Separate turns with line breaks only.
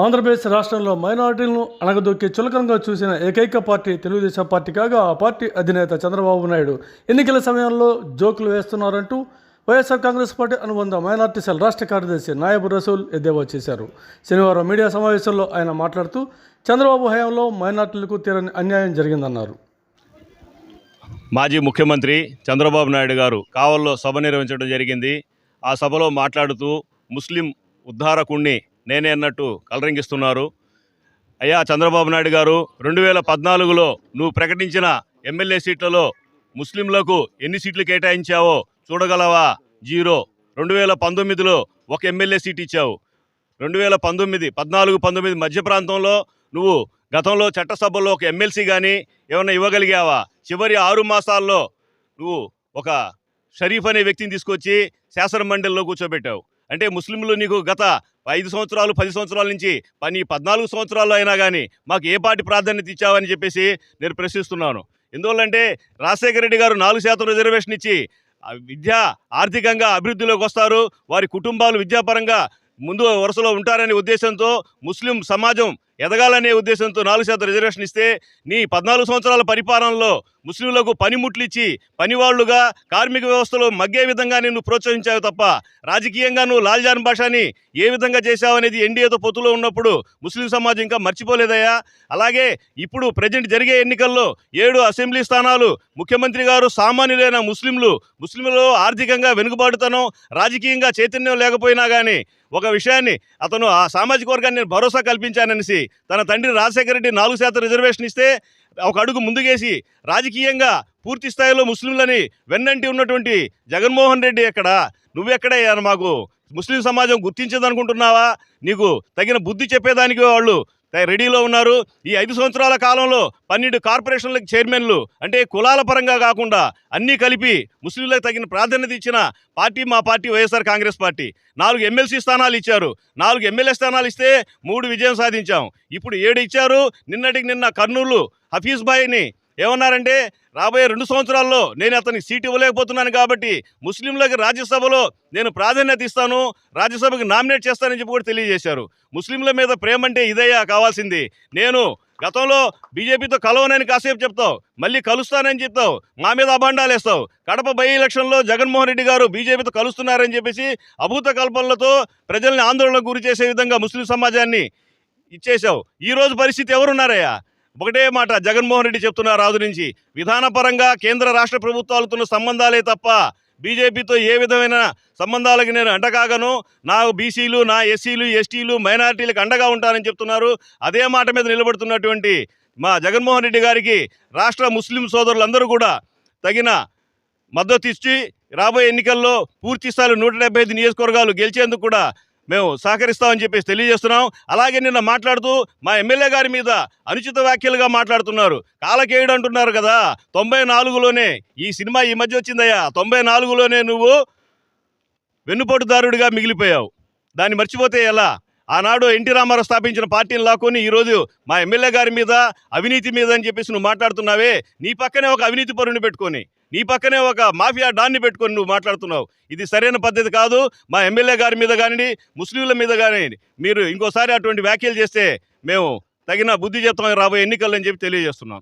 ఆంధ్రప్రదేశ్ రాష్ట్రంలో మైనారిటీలను అణగదొక్కి చులకనగా చూసిన ఏకైక పార్టీ తెలుగుదేశం పార్టీ కాగా ఆ పార్టీ అధినేత చంద్రబాబు నాయుడు. ఎన్నికల సమయంలో జోకులు వేస్తున్నారంటూ వైఎస్ఆర్ కాంగ్రెస్ పార్టీ అనుబంధ మైనార్టీ సెల్ రాష్ట్ర కార్యదర్శి నాయబు రసూల్ ఎద్దేవా చేశారు. శనివారం మీడియా సమావేశంలో ఆయన మాట్లాడుతూ చంద్రబాబు హయాంలో మైనార్టీలకు తీరని అన్యాయం జరిగిందన్నారు.
మాజీ ముఖ్యమంత్రి చంద్రబాబు నాయుడు గారు కావల్లో సభ నిర్వహించడం జరిగింది. ఆ సభలో మాట్లాడుతూ ముస్లిం ఉద్ధారకుణ్ణి నేనే అన్నట్టు కలరింగిస్తున్నారు అయ్యా చంద్రబాబు నాయుడు గారు రెండు వేల పద్నాలుగులో నువ్వు ప్రకటించిన ఎమ్మెల్యే సీట్లలో ముస్లింలకు ఎన్ని సీట్లు కేటాయించావో చూడగలవా? జీరో. రెండు వేల పంతొమ్మిదిలో ఒక ఎమ్మెల్యే సీట్ ఇచ్చావు. రెండు వేల పంతొమ్మిది పద్నాలుగు పంతొమ్మిది మధ్య ప్రాంతంలో నువ్వు గతంలో చట్టసభలో ఒక ఎమ్మెల్సీ కానీ ఏమైనా ఇవ్వగలిగావా? చివరి ఆరు మాసాల్లో నువ్వు ఒక షరీఫ్ అనే వ్యక్తిని తీసుకొచ్చి శాసన మండలిలో కూర్చోబెట్టావు. అంటే ముస్లింలు నీకు గత ఐదు సంవత్సరాలు పది సంవత్సరాల నుంచి పని పద్నాలుగు సంవత్సరాలు అయినా కానీ మాకు ఏ పార్టీ ప్రాధాన్యత ఇచ్చావని చెప్పేసి నేను ప్రశ్నిస్తున్నాను. ఎందువల్లంటే రాజశేఖర రెడ్డి గారు నాలుగు శాతం రిజర్వేషన్ ఇచ్చి విద్య ఆర్థికంగా అభివృద్ధిలోకి వస్తారు. వారి కుటుంబాలు విద్యాపరంగా ముందు వరుసలో ఉంటారనే ఉద్దేశంతో ముస్లిం సమాజం ఎదగాలనే ఉద్దేశంతో నాలుగు శాతం రిజర్వేషన్ ఇస్తే నీ పద్నాలుగు సంవత్సరాల పరిపాలనలో ముస్లింలకు పనిముట్లు ఇచ్చి పనివాళ్ళుగా కార్మిక వ్యవస్థలో మగ్గే విధంగా నిన్ను ప్రోత్సహించావు తప్ప రాజకీయంగా నువ్వు లాల్జాన్ భాషని ఏ విధంగా చేశావు అనేది ఎన్డీఏతో పొత్తులో ఉన్నప్పుడు ముస్లిం సమాజం ఇంకా మర్చిపోలేదయ్యా. అలాగే ఇప్పుడు ప్రజెంట్ జరిగే ఎన్నికల్లో ఏడు అసెంబ్లీ స్థానాలు ముఖ్యమంత్రి గారు సామాన్యులైన ముస్లింలు ముస్లింలు ఆర్థికంగా వెనుకబాటుతనం రాజకీయంగా చైతన్యం లేకపోయినా కానీ ఒక విషయాన్ని అతను ఆ సామాజిక వర్గాన్ని నేను భరోసా కల్పించాననేసి తన తండ్రి రాజశేఖర రెడ్డి నాలుగు శాతం రిజర్వేషన్ ఇస్తే ఒక అడుగు ముందుకేసి రాజకీయంగా పూర్తి స్థాయిలో ముస్లింలని వెన్నంటి ఉన్నటువంటి జగన్మోహన్ రెడ్డి ఎక్కడ? నువ్వెక్కడయ్యాను మాకు? ముస్లిం సమాజం గుర్తించదనుకుంటున్నావా? నీకు తగిన బుద్ధి చెప్పేదానికి వాళ్ళు రెడీలో ఉన్నారు. ఈ ఐదు సంవత్సరాల కాలంలో పన్నెండు కార్పొరేషన్లకు చైర్మన్లు అంటే కులాల పరంగా కాకుండా అన్నీ కలిపి ముస్లింలకు తగిన ప్రాధాన్యత ఇచ్చిన పార్టీ మా పార్టీ వైఎస్ఆర్ కాంగ్రెస్ పార్టీ. నాలుగు ఎమ్మెల్సీ స్థానాలు ఇచ్చారు. నాలుగు ఎమ్మెల్యే స్థానాలు ఇస్తే మూడు విజయం సాధించాం. ఇప్పుడు ఏడు ఇచ్చారు. నిన్నటికి నిన్న కర్నూలు హఫీజ్ బాయ్ని ఏమన్నారంటే రాబోయే రెండు సంవత్సరాల్లో నేను అతనికి సీట్ ఇవ్వలేకపోతున్నాను కాబట్టి ముస్లింలకు రాజ్యసభలో నేను ప్రాధాన్యత ఇస్తాను రాజ్యసభకు నామినేట్ చేస్తానని చెప్పి కూడా తెలియజేశారు. ముస్లింల మీద ప్రేమ అంటే ఇదయ్యా కావాల్సింది. నేను గతంలో బీజేపీతో కలవనని కాసేపు చెప్తావు మళ్ళీ కలుస్తానని చెప్తావు మా మీద అభాండాలు వేస్తావు. కడప బై ఎలక్షన్లో జగన్మోహన్ రెడ్డి గారు బీజేపీతో కలుస్తున్నారని చెప్పేసి అభూత కల్పనలతో ప్రజల్ని ఆందోళనకు గురి చేసే విధంగా ముస్లిం సమాజాన్ని ఇచ్చేశావు. ఈరోజు పరిస్థితి ఎవరున్నారయ్యా? ఒకటే మాట జగన్మోహన్ రెడ్డి చెప్తున్నారు రాజు నుంచి. విధానపరంగా కేంద్ర రాష్ట్ర ప్రభుత్వాలతో సంబంధాలే తప్ప బీజేపీతో ఏ విధమైన సంబంధాలకు నేను అండకాగను నా బీసీలు నా ఎస్సీలు ఎస్టీలు మైనారిటీలకు అండగా ఉంటానని చెప్తున్నారు. అదే మాట మీద నిలబడుతున్నటువంటి మా జగన్మోహన్ రెడ్డి గారికి రాష్ట్ర ముస్లిం సోదరులందరూ కూడా తగిన మద్దతు ఇచ్చి రాబోయే ఎన్నికల్లో పూర్తి స్థాయిలో నూట డెబ్బై ఐదు నియోజకవర్గాలు గెలిచేందుకు కూడా మేము సహకరిస్తామని చెప్పేసి తెలియజేస్తున్నాం. అలాగే నిన్న మాట్లాడుతూ మా ఎమ్మెల్యే గారి మీద అనుచిత వ్యాఖ్యలుగా మాట్లాడుతున్నారు. కాలకేయుడు అంటున్నారు కదా తొంభై నాలుగులోనే ఈ సినిమా ఈ మధ్య వచ్చిందయ్యా తొంభై నాలుగులోనే నువ్వు వెన్నుపోటుదారుడిగా మిగిలిపోయావు. దాన్ని మర్చిపోతే ఎలా? ఆనాడు ఎన్టీ రామారావు స్థాపించిన పార్టీని లాక్కొని ఈరోజు మా ఎమ్మెల్యే గారి మీద అవినీతి మీద అని చెప్పేసి నువ్వు మాట్లాడుతున్నావే నీ పక్కనే ఒక అవినీతి పరుని పెట్టుకొని. నీ పక్కనే ఒక మాఫియా డాన్ని పెట్టుకొని నువ్వు మాట్లాడుతున్నావు. ఇది సరైన పద్ధతి కాదు. మా ఎమ్మెల్యే గారి మీద కానివ్వండి ముస్లింల మీద కానివ్వండి మీరు ఇంకోసారి అటువంటి వ్యాఖ్యలు చేస్తే మేము తగిన బుద్ధి చెప్తాం రాబోయే ఎన్నికలు అని చెప్పి తెలియజేస్తున్నాం.